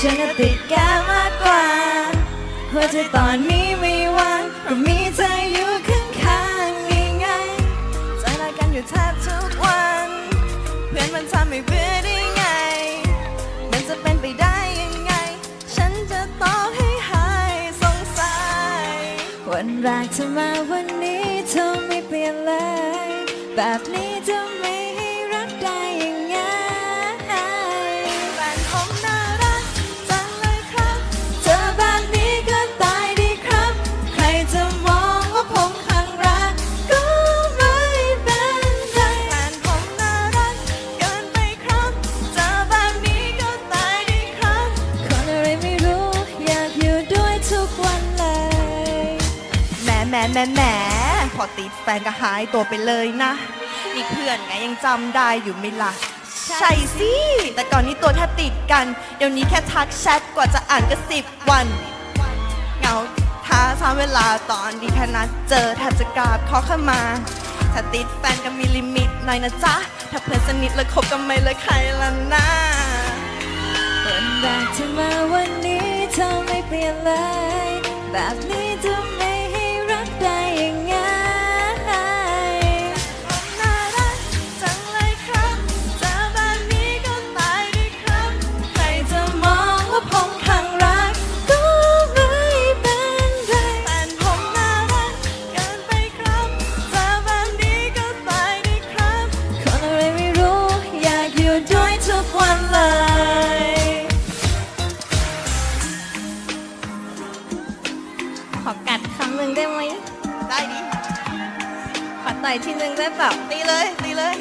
ฉันติดแกมากกว่าหัวใจตอนนี้ไม่ว่างเพราะมีเธออยู่ข้างๆนี่ไงใจรักกันอยู่แทบทุกวัน เพื่อนมันทำให้เบื่อได้ไง มันจะเป็นไปได้ยังไง ฉันจะตอบให้หายสงสัย วันแรกเธอมาวันนี้เธอไม่เปลี่ยนเลย แบบนี้จะไม่ แหมแหมแหมแหมพอติดแฟนก็หายตัวไปเลยนะ นี่เพื่อนไงยังจำได้อยู่ไหมล่ะ ใช่สิ แต่ก่อนนี้ตัวแทบติดกัน เดี๋ยวนี้แค่ทักแชทกว่าจะอ่านก็สิบวัน เหงาท้าซ้ำเวลาตอนดีแค่นัดเจอแทบจะกราบขอเข้ามาถ้าติดแฟนก็มีลิมิตหน่อยนะจ๊ะ ถ้าเพื่อนสนิทแล้วคบกันไม่เลยใครละนะวันแรกที่มาวันนี้เธอไม่เปลี่ยนเลยแบบนี้ หน่อยทีนึงได้แบบตีเลยตีเลย